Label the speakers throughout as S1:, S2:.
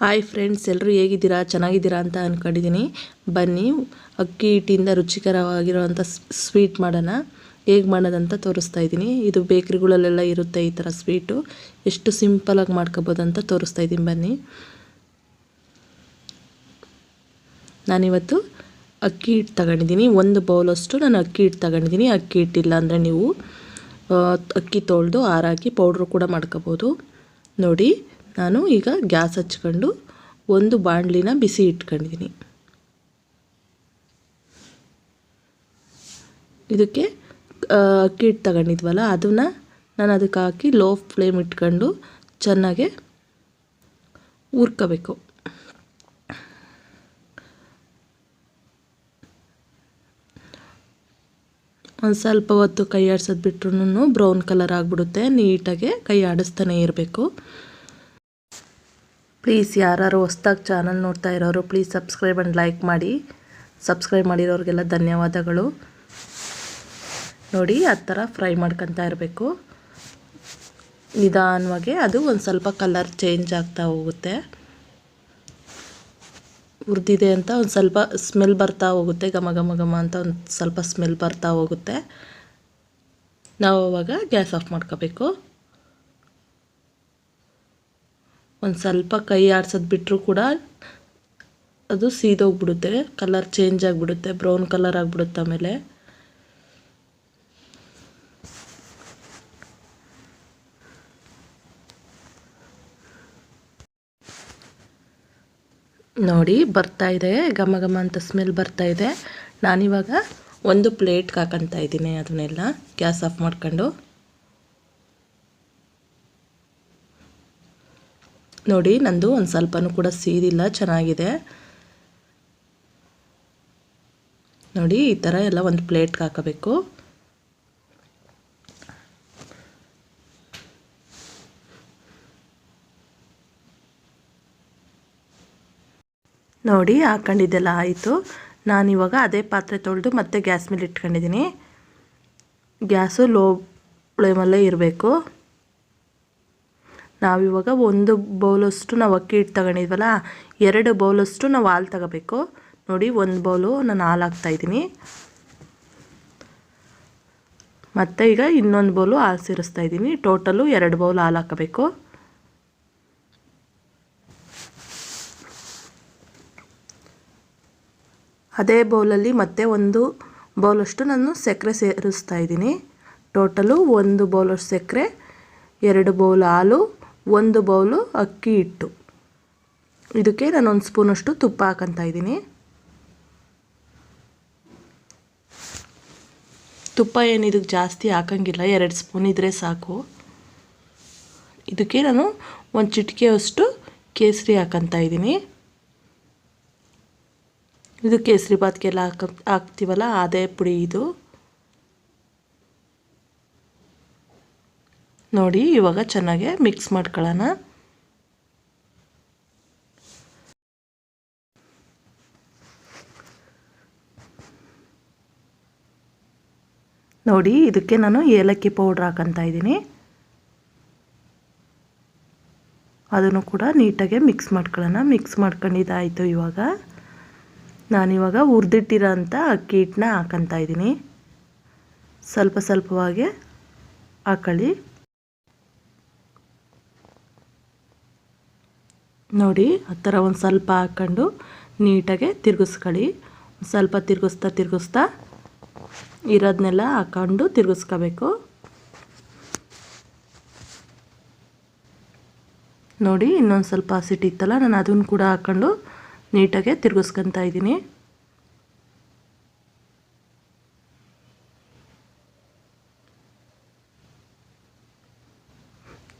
S1: Hi friends ಎಲ್ಲರೂ ಹೇಗಿದ್ದೀರಾ? ಚೆನ್ನಾಗಿದ್ದೀರಾ ಅಂತ ಅಂದ್ಕೊಂಡಿದ್ದೀನಿ ಬನ್ನಿ, ಅಕ್ಕಿ ಹಿಟ್ಟಿಂದ ರುಚಿಕರವಾಗಿರುವಂಥ ಸ್ವೀಟ್ ಮಾಡೋಣ. ಹೇಗೆ ಮಾಡೋದಂತ ತೋರಿಸ್ತಾ ಇದ್ದೀನಿ. ಇದು ಬೇಕ್ರಿಗಳಲ್ಲೆಲ್ಲ ಇರುತ್ತೆ ಈ ಥರ ಸ್ವೀಟು ಎಷ್ಟು ಸಿಂಪಲಾಗಿ ಮಾಡ್ಕೋಬೋದು ಅಂತ ತೋರಿಸ್ತಾ ಇದ್ದೀನಿ. ಬನ್ನಿ. ನಾನಿವತ್ತು ಅಕ್ಕಿ ಹಿಟ್ಟು ತಗೊಂಡಿದ್ದೀನಿ. ಒಂದು ಬೌಲಷ್ಟು ನಾನು ಅಕ್ಕಿ ಹಿಟ್ಟು ತಗೊಂಡಿದ್ದೀನಿ. ಅಕ್ಕಿ ಹಿಟ್ಟಿಲ್ಲ ಅಂದರೆ ನೀವು ಅಕ್ಕಿ ತೊಳೆದು ಆರಾಕಿ ಪೌಡ್ರು ಕೂಡ ಮಾಡ್ಕೋಬೋದು. ನೋಡಿ ನಾನು ಈಗ ಗ್ಯಾಸ್ ಹಚ್ಕೊಂಡು ಒಂದು ಬಾಣಲಿನ ಬಿಸಿ ಇಟ್ಕೊಂಡಿದ್ದೀನಿ. ಇದಕ್ಕೆ ಅಕ್ಕಿ ಹಿಟ್ಟು ತಗೊಂಡಿದ್ವಲ್ಲ, ಅದನ್ನು ನಾನು ಅದಕ್ಕೆ ಹಾಕಿ ಲೋ ಫ್ಲೇಮ್ ಇಟ್ಕೊಂಡು ಚೆನ್ನಾಗೆ ಹುರ್ಕೋಬೇಕು. ಒಂದು ಸ್ವಲ್ಪ ಹೊತ್ತು ಕೈ ಆಡ್ಸೋದು ಬಿಟ್ರು ಬ್ರೌನ್ ಕಲರ್ ಆಗಿಬಿಡುತ್ತೆ, ನೀಟಾಗೆ ಕೈ ಆಡಿಸ್ತಾನೆ ಇರಬೇಕು. ಪ್ಲೀಸ್ ಯಾರು ಹೊಸ್ದಾಗಿ ಚಾನಲ್ ನೋಡ್ತಾ ಇರೋರು ಪ್ಲೀಸ್ ಸಬ್ಸ್ಕ್ರೈಬ್ ಆ್ಯಂಡ್ ಲೈಕ್ ಮಾಡಿ. ಸಬ್ಸ್ಕ್ರೈಬ್ ಮಾಡಿರೋರಿಗೆಲ್ಲ ಧನ್ಯವಾದಗಳು. ನೋಡಿ, ಆ ಥರ ಫ್ರೈ ಮಾಡ್ಕೊತಾ ಇರಬೇಕು. ನಿಧಾನವಾಗಿ ಅದು ಒಂದು ಸ್ವಲ್ಪ ಕಲರ್ ಚೇಂಜ್ ಆಗ್ತಾ ಹೋಗುತ್ತೆ. ಉರಿದಿದೆ ಅಂತ ಒಂದು ಸ್ವಲ್ಪ ಸ್ಮೆಲ್ ಬರ್ತಾ ಹೋಗುತ್ತೆ, ಘಮ ಘಮ ಘಮ ಅಂತ ಒಂದು ಸ್ವಲ್ಪ ಸ್ಮೆಲ್ ಬರ್ತಾ ಹೋಗುತ್ತೆ. ನಾವು ಅವಾಗ ಗ್ಯಾಸ್ ಆಫ್ ಮಾಡ್ಕೋಬೇಕು. ಒಂದು ಸ್ವಲ್ಪ ಕೈ ಆಡ್ಸೋದು ಬಿಟ್ಟರೂ ಕೂಡ ಅದು ಸೀದೋಗ್ಬಿಡುತ್ತೆ. ಕಲರ್ ಚೇಂಜ್ ಆಗಿಬಿಡುತ್ತೆ. ಬ್ರೌನ್ ಕಲರ್ ಆಗಿಬಿಡುತ್ತೆ ಆಮೇಲೆ. ನೋಡಿ, ಬರ್ತಾ ಇದೆ. ಘಮ ಘಮ ಅಂತ ಸ್ಮೆಲ್ ಬರ್ತಾ ಇದೆ. ನಾನಿವಾಗ ಒಂದು ಪ್ಲೇಟ್ಗೆ ಹಾಕಂತ ಇದ್ದೀನಿ ಅದನ್ನೆಲ್ಲ ಗ್ಯಾಸ್ ಆಫ್ ಮಾಡ್ಕೊಂಡು. ನೋಡಿ, ನಂದು ಒಂದು ಸ್ವಲ್ಪನೂ ಕೂಡ ಸೀದಿಲ್ಲ, ಚೆನ್ನಾಗಿದೆ. ನೋಡಿ, ಈ ಥರ ಎಲ್ಲ ಒಂದು ಪ್ಲೇಟ್ಗೆ ಹಾಕಬೇಕು. ನೋಡಿ, ಹಾಕೊಂಡಿದ್ದೆಲ್ಲ ಆಯಿತು. ನಾನಿವಾಗ ಅದೇ ಪಾತ್ರೆ ತೊಳೆದು ಮತ್ತೆ ಗ್ಯಾಸ್ ಮೇಲೆ ಇಟ್ಕೊಂಡಿದ್ದೀನಿ. ಗ್ಯಾಸು ಲೋ ಫ್ಲೇಮಲ್ಲೇ ಇರಬೇಕು. ನಾವಿವಾಗ ಒಂದು ಬೌಲಷ್ಟು ನಾವು ಅಕ್ಕಿ ಹಿಟ್ಟು ತಗೊಂಡಿದ್ವಲ್ಲ, ಎರಡು ಬೌಲಷ್ಟು ನಾವು ಹಾಲು ತಗೋಬೇಕು. ನೋಡಿ, ಒಂದು ಬೌಲು ನಾನು ಹಾಲು ಹಾಕ್ತಾಯಿದ್ದೀನಿ ಮತ್ತು ಈಗ ಇನ್ನೊಂದು ಬೌಲು ಹಾಲು ಸೇರಿಸ್ತಾ ಇದ್ದೀನಿ. ಟೋಟಲು ಎರಡು ಬೌಲ್ ಹಾಲು ಹಾಕಬೇಕು. ಅದೇ ಬೌಲಲ್ಲಿ ಮತ್ತೆ ಒಂದು ಬೌಲಷ್ಟು ನಾನು ಸಕ್ಕರೆ ಸೇರಿಸ್ತಾ ಇದ್ದೀನಿ. ಟೋಟಲು ಒಂದು ಬೌಲಷ್ಟು ಸಕ್ಕರೆ, ಎರಡು ಬೌಲ್ ಹಾಲು ಒಂದು ಬೌಲು ಅಕ್ಕಿ ಹಿಟ್ಟು. ಇದಕ್ಕೆ ನಾನು ಒಂದು ಸ್ಪೂನಷ್ಟು ತುಪ್ಪ ಹಾಕಂತ ಇದ್ದೀನಿ. ತುಪ್ಪ ಏನು ಇದಕ್ಕೆ ಜಾಸ್ತಿ ಹಾಕಂಗಿಲ್ಲ, ಎರಡು ಸ್ಪೂನ್ ಇದ್ದರೆ ಸಾಕು. ಇದಕ್ಕೆ ನಾನು ಒಂದು ಚಿಟಿಕೆಯಷ್ಟು ಕೇಸರಿ ಹಾಕಂತ ಇದ್ದೀನಿ. ಇದು ಕೇಸರಿ ಬಾತ್ಗೆಲ್ಲ ಹಾಕ ಹಾಕ್ತೀವಲ್ಲ, ಅದೇ ಪುಡಿ ಇದು. ನೋಡಿ, ಇವಾಗ ಚೆನ್ನಾಗೆ ಮಿಕ್ಸ್ ಮಾಡ್ಕೊಳ್ಳೋಣ. ನೋಡಿ, ಇದಕ್ಕೆ ನಾನು ಏಲಕ್ಕಿ ಪೌಡ್ರ್ ಹಾಕಂತ ಇದ್ದೀನಿ. ಅದನ್ನು ಕೂಡ ನೀಟಾಗೆ ಮಿಕ್ಸ್ ಮಾಡ್ಕೊಳ್ಳೋಣ. ಮಿಕ್ಸ್ ಮಾಡ್ಕೊಂಡಿದ್ದಾಯಿತು ಇವಾಗ. ನಾನಿವಾಗ ಹುರಿದಿಟ್ಟಿರೋ ಅಂಥ ಅಕ್ಕಿ ಹಿಟ್ಟನ್ನ ಹಾಕಂತ ಇದ್ದೀನಿ. ಸ್ವಲ್ಪ ಸ್ವಲ್ಪವಾಗಿ ಹಾಕೊಳ್ಳಿ. ನೋಡಿ, ಆ ಥರ ಒಂದು ಸ್ವಲ್ಪ ಹಾಕ್ಕೊಂಡು ನೀಟಾಗೆ ತಿರುಗಿಸ್ಕೊಳ್ಳಿ. ಸ್ವಲ್ಪ ತಿರುಗಿಸ್ತಾ ತಿರುಗಿಸ್ತಾ ಇರೋದನ್ನೆಲ್ಲ ಹಾಕ್ಕೊಂಡು ತಿರುಗಿಸ್ಕೋಬೇಕು. ನೋಡಿ, ಇನ್ನೊಂದು ಸ್ವಲ್ಪ ಹಸಿಟ್ಟಿತ್ತಲ್ಲ ನಾನು ಅದನ್ನು ಕೂಡ ಹಾಕ್ಕೊಂಡು ನೀಟಾಗೆ ತಿರುಗಿಸ್ಕೊತಾ ಇದ್ದೀನಿ.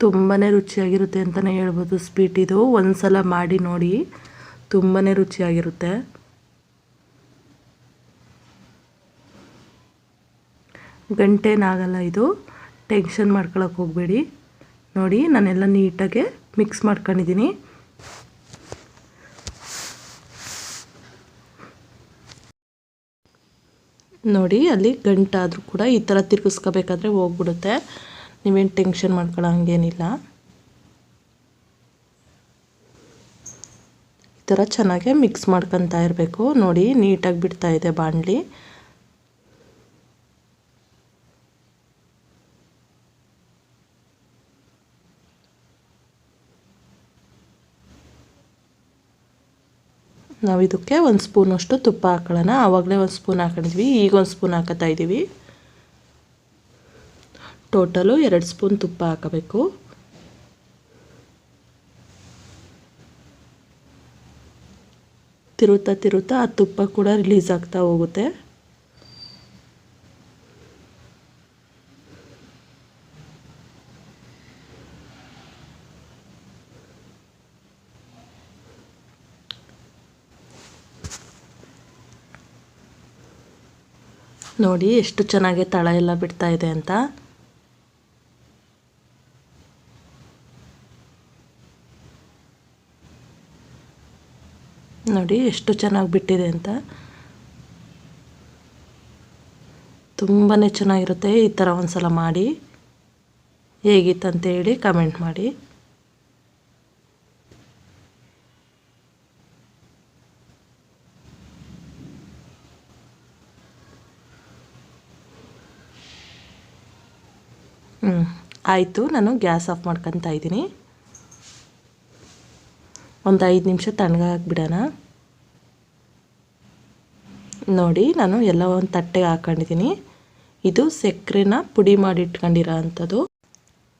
S1: ತುಂಬಾ ರುಚಿಯಾಗಿರುತ್ತೆ ಅಂತಲೇ ಹೇಳ್ಬೋದು. ಸ್ವೀಟ್ ಇದು ಒಂದು ಸಲ ಮಾಡಿ ನೋಡಿ. ತುಂಬಾ ರುಚಿಯಾಗಿರುತ್ತೆ. ಗಂಟೇನಾಗಲ್ಲ ಇದು. ಟೆನ್ಷನ್ ಮಾಡ್ಕೊಳಕ್ಕೆ ಹೋಗಬೇಡಿ. ನೋಡಿ, ನಾನೆಲ್ಲ ನೀಟಾಗೆ ಮಿಕ್ಸ್ ಮಾಡ್ಕೊಂಡಿದ್ದೀನಿ. ನೋಡಿ, ಅಲ್ಲಿ ಗಂಟಾದರೂ ಕೂಡ ಈ ಥರ ತಿರ್ಗಿಸ್ಕೋಬೇಕಾದ್ರೆ ಹೋಗ್ಬಿಡುತ್ತೆ. ನೀವೇನು ಟೆನ್ಷನ್ ಮಾಡ್ಕೊಳ್ಳೋ ಹಂಗೇನಿಲ್ಲ. ಥರ ಚೆನ್ನಾಗೆ ಮಿಕ್ಸ್ ಮಾಡ್ಕೊತಾ ಇರಬೇಕು. ನೋಡಿ, ನೀಟಾಗಿ ಬಿಡ್ತಾ ಇದೆ ಬಾಣಲಿ ನಾವು ಇದಕ್ಕೆ ಒಂದು ಸ್ಪೂನಷ್ಟು ತುಪ್ಪ ಹಾಕೊಳ್ಳೋಣ. ಆವಾಗಲೇ ಒಂದು ಸ್ಪೂನ್ ಹಾಕೊಂಡಿದ್ವಿ, ಈಗ ಒಂದು ಸ್ಪೂನ್ ಹಾಕೋತಾ ಇದ್ದೀವಿ ಟೋಟಲು ಎರಡು ಸ್ಪೂನ್ ತುಪ್ಪ ಹಾಕಬೇಕು. ತಿರುತ್ತಾ ತಿರುತ್ತಾ ಆ ತುಪ್ಪ ಕೂಡ ರಿಲೀಸ್ ಆಗ್ತಾ ಹೋಗುತ್ತೆ. ನೋಡಿ ಎಷ್ಟು ಚೆನ್ನಾಗಿ ತಳ ಎಲ್ಲ ಬಿಡ್ತಾ ಇದೆ ಅಂತ. ನೋಡಿ ಎಷ್ಟು ಚೆನ್ನಾಗಿ ಬಿಟ್ಟಿದೆ ಅಂತ. ತುಂಬಾ ಚೆನ್ನಾಗಿರುತ್ತೆ ಈ ಥರ ಒಂದು ಸಲ ಮಾಡಿ ಹೇಗಿತ್ತಂತೇಳಿ ಕಮೆಂಟ್ ಮಾಡಿ. ಹ್ಞೂ ಆಯಿತು. ನಾನು ಗ್ಯಾಸ್ ಆಫ್ ಮಾಡ್ಕೊತಾ ಇದ್ದೀನಿ. ಒಂದು ಐದು ನಿಮಿಷ ತಣ್ಣಗಾಕ್ಬಿಡೋಣ ನೋಡಿ, ನಾನು ಎಲ್ಲ ಒಂದು ತಟ್ಟೆಗೆ ಹಾಕೊಂಡಿದ್ದೀನಿ ಇದು ಸಕ್ಕರೆನ ಪುಡಿ ಮಾಡಿ ಇಟ್ಕೊಂಡಿರೋ ಅಂಥದ್ದು.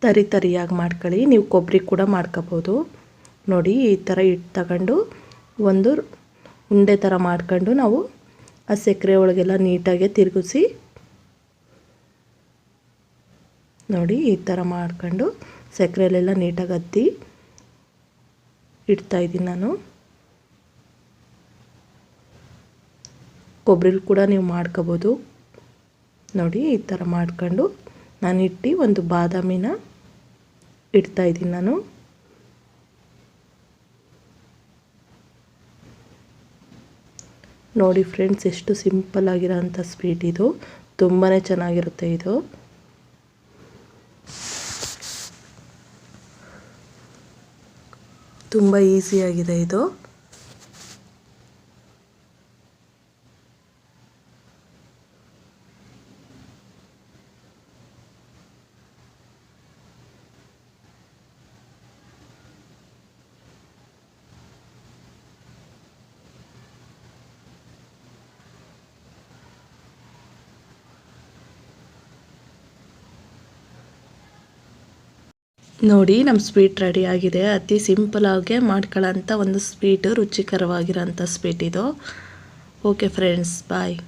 S1: ತರಿ ತರಿಯಾಗಿ ಮಾಡ್ಕೊಳ್ಳಿ, ನೀವು ಕೊಬ್ಬರಿ ಕೂಡ ಮಾಡ್ಕೋಬೋದು. ನೋಡಿ, ಈ ಥರ ಹಿಟ್ಟು ತಗೊಂಡು ಒಂದು ಉಂಡೆ ಥರ ಮಾಡ್ಕೊಂಡು ನಾವು ಆ ಸಕ್ಕರೆ ಒಳಗೆಲ್ಲ ನೀಟಾಗೆ ತಿರುಗಿಸಿ, ನೋಡಿ, ಈ ಥರ ಮಾಡ್ಕೊಂಡು ಸಕ್ಕರೆಲೆಲ್ಲ ನೀಟಾಗಿ ಹತ್ತಿ ಇಡ್ತಾಯಿದ್ದೀನಿ ನಾನು. ಕೊಬ್ಬರಿಲಿ ಕೂಡ ನೀವು ಮಾಡ್ಕೋಬೋದು. ನೋಡಿ, ಈ ಥರ ಮಾಡ್ಕೊಂಡು ನಾನು ಇಟ್ಟು ಒಂದು ಬಾದಾಮಿನ ಇಡ್ತಾಯಿದ್ದೀನಿ ನಾನು. ನೋಡಿ, ಫ್ರೆಂಡ್ಸ್, ಎಷ್ಟು ಸಿಂಪಲ್ ಆಗಿರೋಂಥ ಸ್ವೀಟ್ ಇದು. ತುಂಬಾ ಚೆನ್ನಾಗಿರುತ್ತೆ ಇದು. ತುಂಬ ಈಸಿಯಾಗಿದೆ ಇದು. ನೋಡಿ ನಮ್ಮ ಸ್ವೀಟ್ ರೆಡಿ ಆಗಿದೆ. ಅತಿ ಸಿಂಪಲಾಗೆ ಮಾಡ್ಕೊಳ್ಳೋಂಥ ಒಂದು ಸ್ವೀಟು, ರುಚಿಕರವಾಗಿರೋಂಥ ಸ್ವೀಟ್ ಇದು. Okay friends, bye.